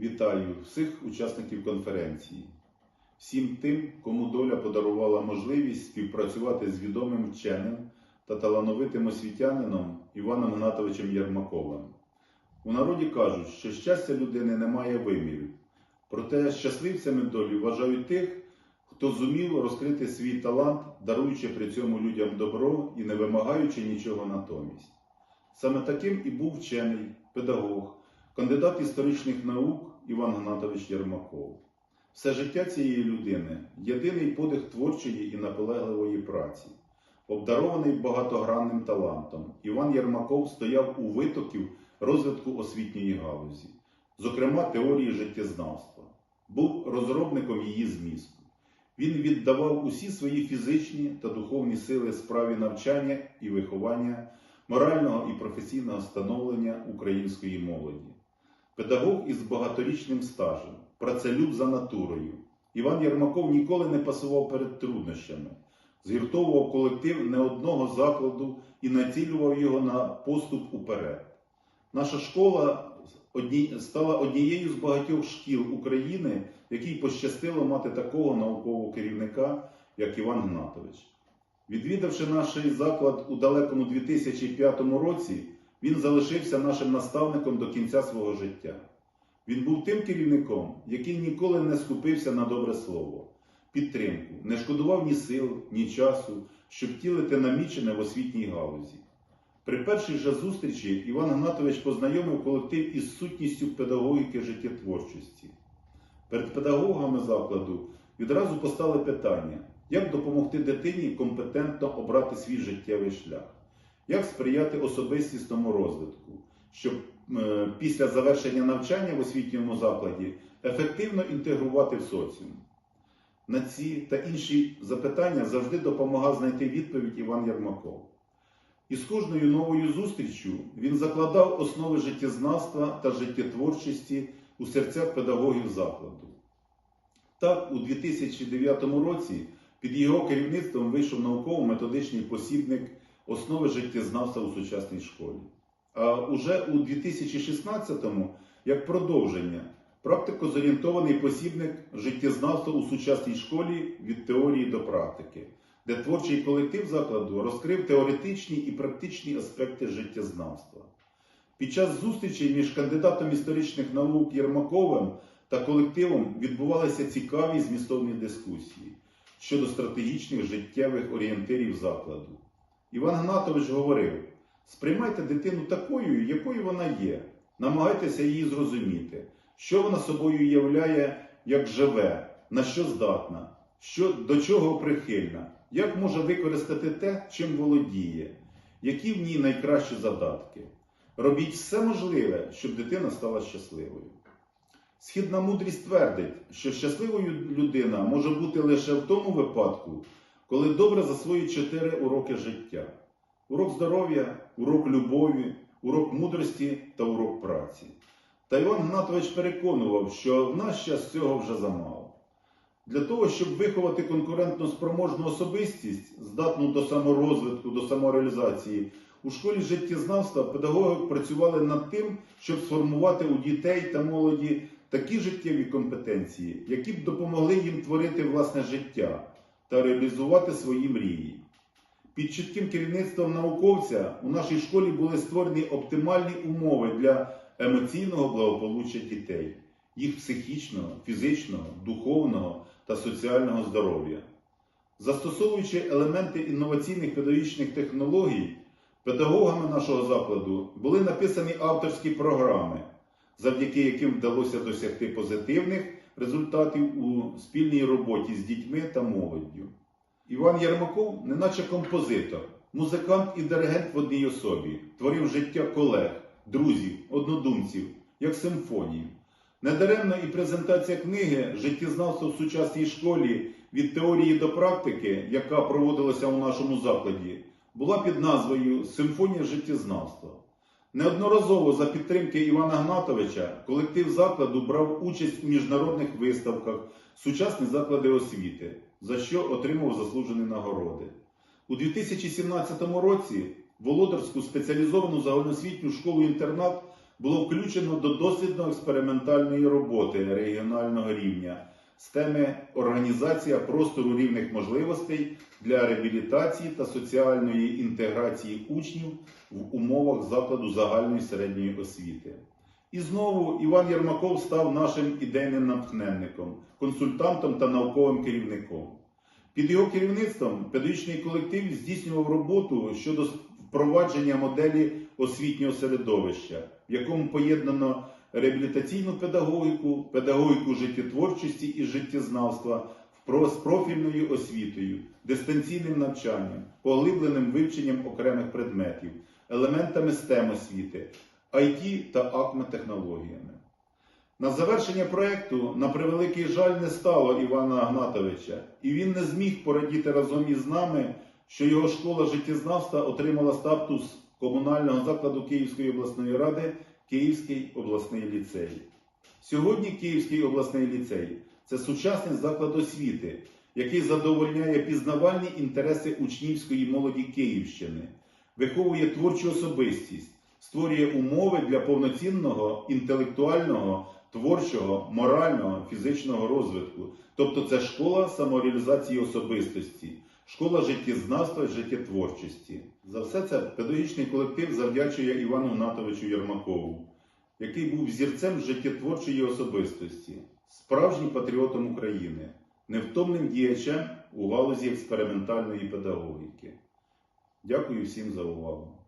вітаю всіх учасників конференції, всім тим, кому доля подарувала можливість співпрацювати з відомим вченим та талановитим освітянином Іваном Гнатовичем Єрмаковим. У народі кажуть, що щастя людини не має вимірів, проте щасливцями долі вважають тих, хто зумів розкрити свій талант, даруючи при цьому людям добро і не вимагаючи нічого натомість. Саме таким і був вчений, педагог, кандидат історичних наук Іван Гнатович Єрмаков. Все життя цієї людини єдиний подих творчої і наполегливої праці. Обдарований багатогранним талантом, Іван Єрмаков стояв у витоків розвитку освітньої галузі, зокрема теорії життєзнавства, був розробником її змісту. Він віддавав усі свої фізичні та духовні сили справі навчання і виховання, морального і професійного становлення української молоді. Педагог із багаторічним стажем, працелюб за натурою. Іван Єрмаков ніколи не пасував перед труднощами, згуртовував колектив не одного закладу і націлював його на поступ уперед. Наша школа стала однією з багатьох шкіл України, якій пощастило мати такого наукового керівника, як Іван Гнатович. Відвідавши наш заклад у далекому 2005 році, він залишився нашим наставником до кінця свого життя. Він був тим керівником, який ніколи не скупився на добре слово, підтримку, не шкодував ні сил, ні часу, щоб втілити намічене в освітній галузі. При першій же зустрічі Іван Гнатович познайомив колектив із сутністю педагогіки життєтворчості. Перед педагогами закладу відразу постали питання, як допомогти дитині компетентно обрати свій життєвий шлях, як сприяти особистісному розвитку, щоб е, після завершення навчання в освітньому закладі ефективно інтегрувати в соціум. На ці та інші запитання завжди допомагав знайти відповідь Іван Єрмаков. І з кожною новою зустріччю він закладав основи життєзнавства та життєтворчості у серцях педагогів закладу. Так, у 2009 році під його керівництвом вийшов науково-методичний посібник основи життєзнавства у сучасній школі. А уже у 2016-му, як продовження, практико-зорієнтований посібник життєзнавства у сучасній школі від теорії до практики, де творчий колектив закладу розкрив теоретичні і практичні аспекти життєзнавства. Під час зустрічей між кандидатом історичних наук Єрмаковим та колективом відбувалися цікаві змістовні дискусії щодо стратегічних життєвих орієнтирів закладу. Іван Гнатович говорив: сприймайте дитину такою, якою вона є, намагайтеся її зрозуміти, що вона собою являє, як живе, на що здатна, що, до чого прихильна, як може використати те, чим володіє, які в ній найкращі задатки. Робіть все можливе, щоб дитина стала щасливою. Східна мудрість твердить, що щасливою людина може бути лише в тому випадку, коли добре засвоїть чотири уроки життя: урок здоров'я, урок любові, урок мудрості та урок праці. Та Іван Гнатович переконував, що в наш час цього вже замало. Для того, щоб виховати конкурентно спроможну особистість, здатну до саморозвитку, до самореалізації, у школі життєзнавства педагоги працювали над тим, щоб сформувати у дітей та молоді такі життєві компетенції, які б допомогли їм творити власне життя та реалізувати свої мрії. Під чітким керівництвом науковця у нашій школі були створені оптимальні умови для емоційного благополуччя дітей, їх психічного, фізичного, духовного та соціального здоров'я. Застосовуючи елементи інноваційних педагогічних технологій, педагогами нашого закладу були написані авторські програми, завдяки яким вдалося досягти позитивних результатів у спільній роботі з дітьми та молоддю. Іван Єрмаков, неначе композитор, музикант і диригент в одній особі, творив життя колег, друзів, однодумців, як симфонію. Недаремно і презентація книги Життєзнавство в сучасній школі від теорії до практики, яка проводилася у нашому закладі, була під назвою Симфонія життєзнавства. Неодноразово за підтримки Івана Гнатовича колектив закладу брав участь у міжнародних виставках Сучасні заклади освіти, за що отримав заслужені нагороди. У 2017 році Володарську спеціалізовану загальноосвітню школу-інтернат було включено до дослідно-експериментальної роботи регіонального рівня з теми організація простору рівних можливостей для реабілітації та соціальної інтеграції учнів в умовах закладу загальної середньої освіти. І знову Іван Єрмаков став нашим ідейним натхненником, консультантом та науковим керівником. Під його керівництвом педагогічний колектив здійснював роботу щодо впровадження моделі освітнього середовища, в якому поєднано реабілітаційну педагогіку, педагогіку життєтворчості і життєзнавства з профільною освітою, дистанційним навчанням, поглибленим вивченням окремих предметів, елементами STEM освіти, IT та АКМЕ-технологіями. На завершення проекту, на превеликий жаль, не стало Івана Агнатовича, і він не зміг порадіти разом із нами, що його школа життєзнавства отримала статус комунального закладу Київської обласної ради Київський обласний ліцей. Сьогодні Київський обласний ліцей це сучасний заклад освіти, який задовольняє пізнавальні інтереси учнівської молоді Київщини, виховує творчу особистість, створює умови для повноцінного інтелектуального, творчого, морального, фізичного розвитку. Тобто це школа самореалізації особистості, школа життєзнавства і життєтворчості. За все це педагогічний колектив завдячує Івану Гнатовичу Єрмакову, який був зірцем життєтворчої особистості, справжнім патріотом України, невтомним діячем у галузі експериментальної педагогіки. Дякую всім за увагу.